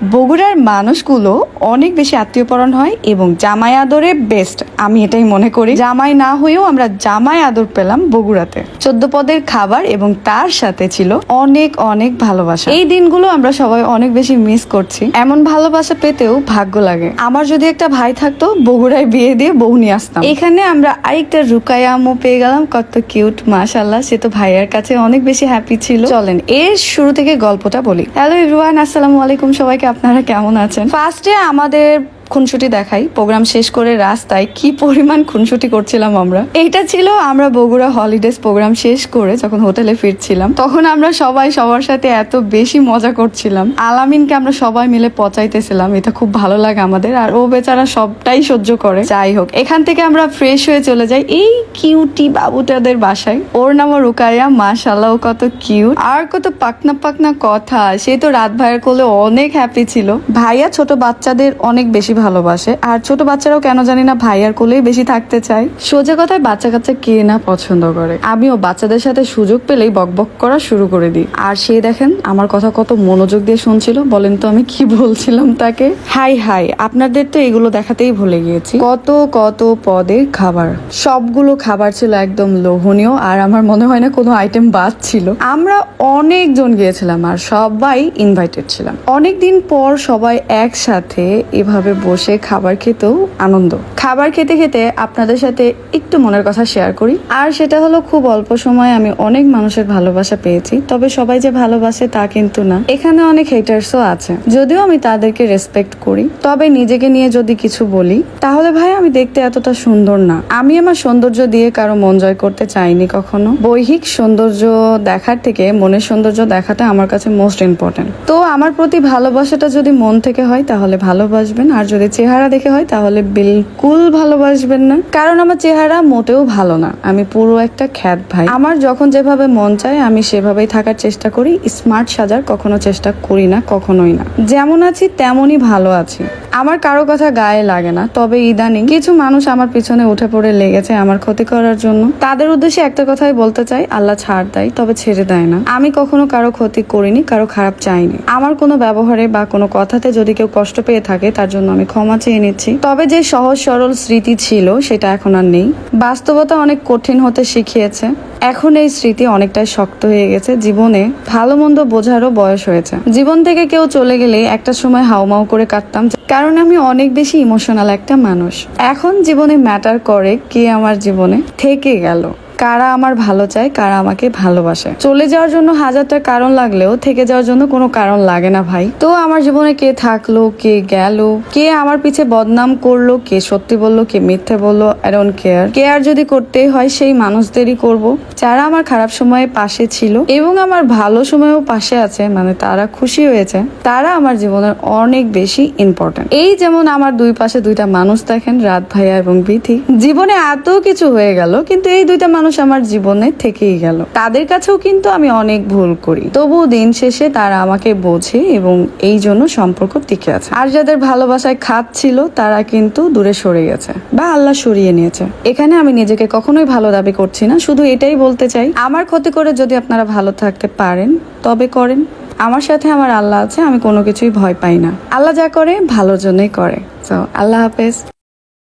বগুড়ার মানুষগুলো অনেক বেশি আত্মীয়পরণ হয় এবং জামাই আদরে বেস্ট আমি এটাই মনে করি। জামাই না হয়েও আমরা জামাই আদর পেলাম বগুড়াতে। চোদ্দ পদের খাবার এবং তার সাথে ছিল অনেক অনেক ভালোবাসা। এই দিনগুলো আমরা সবাই অনেক বেশি মিস করছি। এমন ভালোবাসা পেতেও ভাগ্য লাগে। আমার যদি একটা ভাই থাকতো, বগুড়ায় বিয়ে দিয়ে বউ নিয়ে আসতাম। এখানে আমরা আরেকটা রুকায়া আমও পেয়ে গেলাম, কত কিউট মাশাল্লাহ সে তো ভাইয়ার কাছে অনেক বেশি হ্যাপি ছিল। চলেন, এর শুরু থেকে গল্পটা বলি। হ্যালো এভরিওয়ান আসসালামু আলাইকুম, সবাইকে আপনারা কেমন আছেন? ফার্স্টে আমাদের খুনসুটি দেখাই, প্রোগ্রাম শেষ করে রাস্তায় কি পরিমাণ খুনসুটি করছিলাম আমরা। এইটা ছিল আমরা বগুড়া হলিডেজ প্রোগ্রাম শেষ করে যখন হোটেলে ফিরছিলাম, তখন আমরা সবাই সবার সাথে এত বেশি মজা করছিলাম। আলামিনকে আমরা সবাই মিলে পচাইতেছিলাম, এটা খুব ভালো লাগে আমাদের, আর ও বেচারা সবটাই সহ্য করে। যাই হোক, এখান থেকে আমরা ফ্রেশ হয়ে চলে যাই এই কিউটি বাবুটাদের বাসায়। ওর নামও রুকাইয়া মাশাল্লাহ কত কিউট আর কত পাকনা পাকনা কথা, সে তো রাত ভাইয়ের কোলে অনেক হ্যাপি ছিল। ভাইয়া ছোট বাচ্চাদের অনেক বেশি ভালোবাসে। আর ছোট বাচ্চারাও কেন জানি না ভাইয়ার কোলেই বেশি থাকতে চায়। সোজা কথায় বাচ্চা কাচ্চা কে না পছন্দ করে? আমিও বাচ্চাদের সাথে সুযোগ পেলেই বকবক করা শুরু করে দিই। আর সে দেখেন আমার কথা কত মনোযোগ দিয়ে শুনছিল। বলেন তো আমি কি বলছিলাম তাকে? হাই হাই আপনাদের তো এগুলো দেখাতেই ভুলে গিয়েছি। কত কত পদের খাবার। সবগুলো খাবার ছিল একদম লোভনীয় আর আমার মনে হয় না কোনো আইটেম বাদ ছিল। আমরা অনেকজন গিয়েছিলাম আর সবাই ইনভাইটেড ছিলাম। অনেক দিন পর সবাই একসাথে এভাবে বসে খাবার খেতেও আনন্দ। খাবার খেতে খেতে আপনাদের সাথে একটু মনের কথা শেয়ার করি। আর সেটা হলো খুব অল্প সময় আমি অনেক মানুষের ভালোবাসা পেয়েছি, তবে সবাই যে ভালোবাসে তা কিন্তু না। এখানে অনেক হেটার্সও আছে। যদিও আমি তাদেরকে রেসপেক্ট করি, তবে নিজেকে নিয়ে যদি কিছু বলি, তাহলে ভাই আমি দেখতে এতটা সুন্দর না। আমি আমার সৌন্দর্য দিয়ে কারও মন জয় করতে চাইনি কখনো। বৈহিক সৌন্দর্য দেখার থেকে মনের সৌন্দর্য দেখাটা আমার কাছে মোস্ট ইম্পর্টেন্ট তো আমার প্রতি ভালোবাসাটা যদি মন থেকে হয়, তাহলে ভালোবাসবেন। আর যদি চেহারা দেখে হয়, তাহলে বিলকুল ভালোবাসবেন না। কারণ আমার চেহারা মোটেও ভালো না। আমি পুরো একটা খ্যাত ভাই। আমার যখন যেভাবে মন চায়, আমি সেভাবেই থাকার চেষ্টা করি। স্মার্ট সাজার কখনো চেষ্টা করি না, কখনোই না। যেমন আছি, তেমনই ভালো আছি। আমার কারও কথা গায়ে লাগে না, তবে ইদানিং কিছু মানুষ আমার পিছনে উঠে পড়ে লেগেছে আমার ক্ষতি করার জন্য। তাদের উদ্দেশ্যে একটা কথাই বলতে চাই, আল্লাহ ছাড় দেয়, তবে ছেড়ে দেয় না। আমি কখনো কারও ক্ষতি করিনি, কারও খারাপ চাইনি। আমার কোনো ব্যবহারে বা কোনো কথাতে যদি কেউ কষ্ট পেয়ে থাকে, তার জন্য আমি ক্ষমা চেয়ে নিচ্ছি। তবে যে সহজ সরল স্মৃতি ছিল, সেটা এখন আর নেই। বাস্তবতা অনেক কঠিন হতে শিখিয়েছে। এখন এই স্মৃতি অনেকটাই শক্ত হয়ে গেছে। জীবনে ভালো মন্দ বোঝারও বয়স হয়েছে। জীবন থেকে কেউ চলে গেলে একটা সময় হাউমাউ করে কাটতাম, কারণ আমি অনেক বেশি ইমোশনাল একটা মানুষ। এখন জীবনে ম্যাটার করে কে আমার জীবনে থেকে গেল। কারা আমার ভালো চায়, কারা আমাকে ভালোবাসে। চলে যাওয়ার জন্য হাজারটা কারণ লাগলেও, থেকে যাওয়ার জন্য কোনো কারণ লাগে না ভাই। তো আমার জীবনে কে থাকল, কে গেল, কে আমার পিছে বদনাম করল, কে সত্যি বলল, কে মিথ্যে বলল আই ডোন্ট কেয়ার কেয়ার যদি করতেই হয়, সেই মানুষদেরই করব। যারা আমার খারাপ সময়ে পাশে ছিল এবং আমার ভালো সময়েও পাশে আছে মানে তারা খুশি হয়েছে, তারা আমার জীবনের অনেক বেশি ইম্পর্টেন্ট এই যেমন আমার দুই পাশে দুইটা মানুষ দেখেন, রাত ভাইয়া এবং বিথি। জীবনে এত কিছু হয়ে গেল, কিন্তু এই দুইটা মানুষ আমার জীবনে থেকেই গেল। তাদের কাছেও কিন্তু আমি অনেক ভুল করি। তবুও দিন শেষে তারা আমাকে বোঝে এবং এই জন্য সম্পর্ক টিকে আছে। আর যাদের ভালোবাসায় খাত ছিল, তারা কিন্তু দূরে সরে গেছে বা আল্লাহ সরিয়ে নিয়েছে। এখানে আমি নিজেকে কখনোই ভালো দাবি করছি না, শুধু এটাই বলতে চাই, আমার ক্ষতি করে যদি আপনারা ভালো থাকতে পারেন, তবে করেন। আমার সাথে আমার আল্লাহ আছে, আমি কোনো কিছুই ভয় পাই না। আল্লাহ যা করে ভালোর জন্যই করে। তো আল্লাহ হাফেজ।